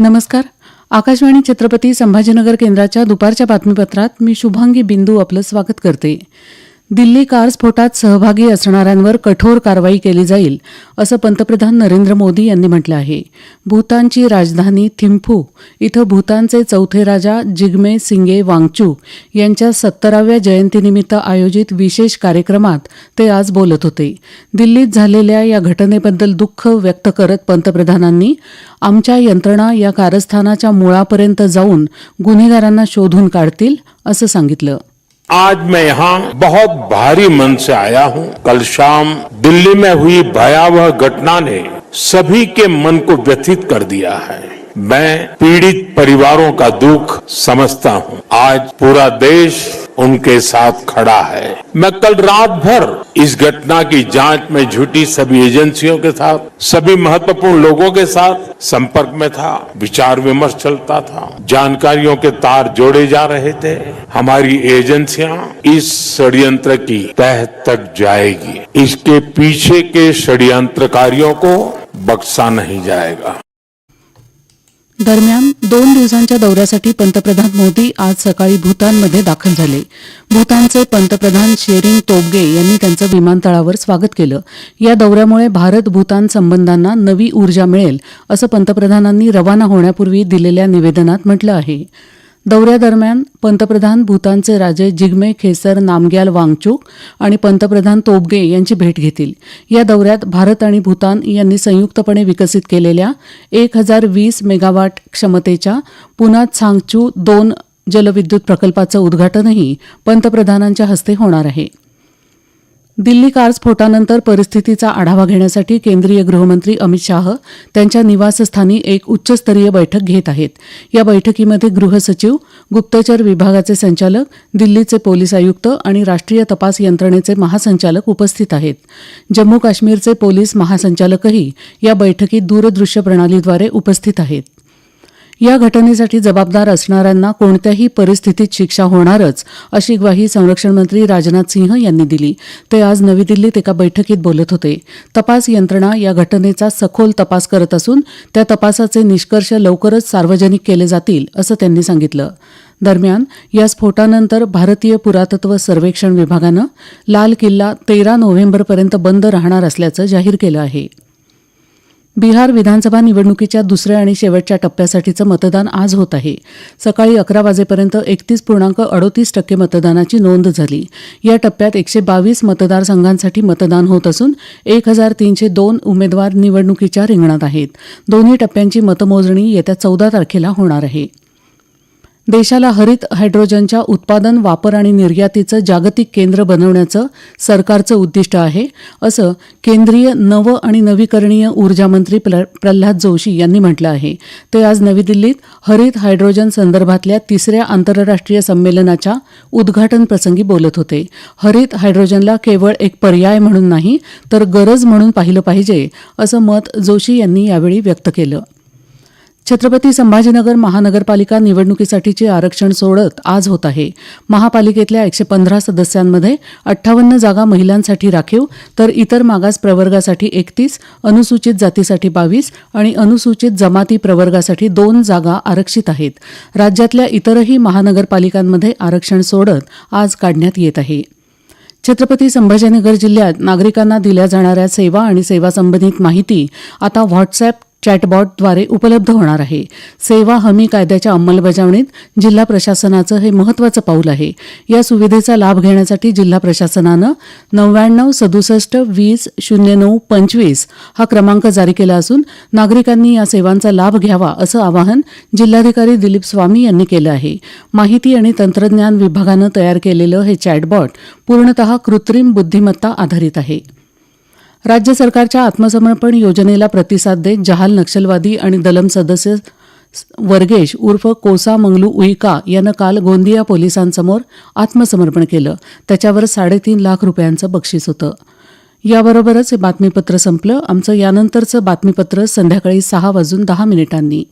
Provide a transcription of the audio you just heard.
नमस्कार. आकाशवाणी छत्रपती संभाजीनगर केंद्राच्या दुपारच्या बातमीपत्रात मी शुभांगी बिंदू आपलं स्वागत करते. दिल्ली कार स्फोटात सहभागी असणाऱ्यांवर कठोर कारवाई केली जाईल असं पंतप्रधान नरेंद्र मोदी यांनी म्हटलं आहे. भूतानची राजधानी थिम्फू इथं भूतानचे चौथे राजा जिग्मे सिंगे वांगचूक यांच्या सत्तराव्या जयंतीनिमित्त आयोजित विशेष कार्यक्रमात ते आज बोलत होते. दिल्लीत झालेल्या या घटनेबद्दल दुःख व्यक्त करत पंतप्रधानांनी आमच्या यंत्रणा या कारस्थानाच्या मुळापर्यंत जाऊन गुन्हेगारांना शोधून काढतील असं सांगितलं. आज मैं यहाँ बहुत भारी मन से आया हूँ। कल शाम दिल्ली में हुई भयावह घटना ने सभी के मन को व्यथित कर दिया है। मैं पीड़ित परिवारों का दुख समझता हूँ। आज पूरा देश उनके साथ खड़ा है। मैं कल रात भर इस घटना की जाँच में जुटी सभी एजेंसियों के साथ, सभी महत्वपूर्ण लोगों के साथ संपर्क में था, विचार विमर्श चलता था, जानकारियों के तार जोड़े जा रहे थे। हमारी एजेंसियाँ इस षड्यंत्र की तह तक जाएगी। इसके पीछे के षड्यंत्रकारियों को बख्शा नहीं जाएगा। दरम्यान दोन दिवसांच्या दौऱ्यासाठी पंतप्रधान मोदी आज सकाळी भूतानमध्ये दाखल झाले. भूतानचे पंतप्रधान शेरिंग तोबगे यांनी त्यांचं विमानतळावर स्वागत केलं. या दौऱ्यामुळे भारत भूतान संबंधांना नवी ऊर्जा मिळेल असं पंतप्रधानांनी रवाना होण्यापूर्वी दिलेल्या निवेदनात म्हटलं आहे. दौऱ्यादरम्यान पंतप्रधान भूतानचे राजे जिग्मे खेसर नामग्याल वांगचूक आणि पंतप्रधान तोबगे यांची भेट घेतील. या दौऱ्यात भारत आणि भूतान यांनी संयुक्तपणे विकसित केलेल्या एक हजार वीस मेगावाट क्षमतेच्या पुना छांगचू दोन जलविद्युत प्रकल्पाचं उद्घाटनही पंतप्रधानांच्या हस्ते होणार आहे. दिल्ली कार स्फोटानंतर परिस्थितीचा आढावा घेण्यासाठी केंद्रीय गृहमंत्री अमित शाह त्यांच्या निवासस्थानी एक उच्चस्तरीय बैठक घेत आहेत. या बैठकीमध्ये गृहसचिव गुप्तचर विभागाचे संचालक दिल्लीचे पोलीस आयुक्त आणि राष्ट्रीय तपास यंत्रणेचे महासंचालक उपस्थित आहेत. जम्मू काश्मीरचे पोलीस महासंचालकही या बैठकीत दूरदृश्य प्रणालीद्वारे उपस्थित आहेत. या घटनेसाठी जबाबदार असणाऱ्यांना कोणत्याही परिस्थितीत शिक्षा होणारच अशी ग्वाही संरक्षण मंत्री राजनाथ सिंह यांनी दिली. ते आज नवी दिल्लीत एका बैठकीत बोलत होते. तपास यंत्रणा या घटनेचा सखोल तपास करत असून त्या तपासाचे निष्कर्ष लवकरच सार्वजनिक केले जातील असं त्यांनी सांगितलं. दरम्यान या स्फोटानंतर भारतीय पुरातत्व सर्वेक्षण विभागानं लाल किल्ला तेरा नोव्हेंबरपर्यंत बंद राहणार असल्याचं जाहीर केलं आहे. बिहार विधानसभा निवडणुकीच्या दुसऱ्या आणि शेवटच्या टप्प्यासाठीचं मतदान आज होत आहे. सकाळी अकरा वाजेपर्यंत एकतीस पूर्णांक अडोतीस टक्के मतदानाची नोंद झाली. या टप्प्यात एकशे बावीस मतदारसंघांसाठी मतदान होत असून एक हजार तीनशे दोन उमेदवार निवडणुकीच्या रिंगणात आहेत. दोन्ही टप्प्यांची मतमोजणी येत्या चौदा तारखेला होणार आहे. देशाला हरित हायड्रोजनच्या उत्पादन वापर आणि निर्यातीचं जागतिक केंद्र बनवण्याचं सरकारचं उद्दिष्ट आहे असं केंद्रीय नव आणि नवीकरणीय ऊर्जा मंत्री प्र- प्रल्हाद जोशी यांनी म्हटलं आहे. ते आज नवी दिल्लीत हरित हायड्रोजन संदर्भातल्या तिसऱ्या आंतरराष्ट्रीय संमेलनाच्या उद्घाटन प्रसंगी बोलत होते. हरित हायड्रोजनला केवळ एक पर्याय म्हणून नाही तर गरज म्हणून पाहिलं पाहिजे असं मत जोशी यांनी यावेळी व्यक्त केलं. छत्रपती संभाजीनगर महानगरपालिका निवडणुकीसाठीचे आरक्षण सोडत आज होत आहे. महापालिकेतल्या एकशे पंधरा सदस्यांमध्ये अठ्ठावन्न जागा महिलांसाठी राखीव तर इतर मागास प्रवर्गासाठी एकतीस अनुसूचित जातीसाठी बावीस आणि अनुसूचित जमाती प्रवर्गासाठी दोन जागा आरक्षित आहेत. राज्यातल्या इतरही महानगरपालिकांमध्ये आरक्षण सोडत आज काढण्यात येत आहे. छत्रपती संभाजीनगर जिल्ह्यात नागरिकांना दिल्या जाणाऱ्या सेवा आणि सेवा संबंधित माहिती आता व्हॉट्सॲप चॅटबॉटद्वारे उपलब्ध होणार आहे. सेवा हमी कायद्याच्या अंमलबजावणीत जिल्हा प्रशासनाचं हे महत्वाचं पाऊल आहे. या सुविधेचा लाभ घेण्यासाठी जिल्हा प्रशासनानं नव्याण्णव सदुसष्ट वीस शून्य नऊ पंचवीस हा क्रमांक जारी केला असून नागरिकांनी या सेवांचा लाभ घ्यावा असं आवाहन जिल्हाधिकारी दिलीप स्वामी यांनी केलं आहे. माहिती आणि तंत्रज्ञान विभागानं तयार केलेलं हे चॅटबॉट पूर्णतः कृत्रिम बुद्धिमत्ता आधारित आहे. राज्य सरकारच्या आत्मसमर्पण योजनेला प्रतिसाद देत जहाल नक्षलवादी आणि दलम सदस्य वर्गेश उर्फ कोसा मंगलू उईका यानं काल गोंदिया पोलिसांसमोर आत्मसमर्पण केलं. त्याच्यावर साडेतीन लाख रुपयांचं बक्षीस होतं. याबरोबरच हे बातमीपत्र संपलं. आमचं यानंतरचं बातमीपत्र संध्याकाळी सहा वाजून दहा मिनिटांनी.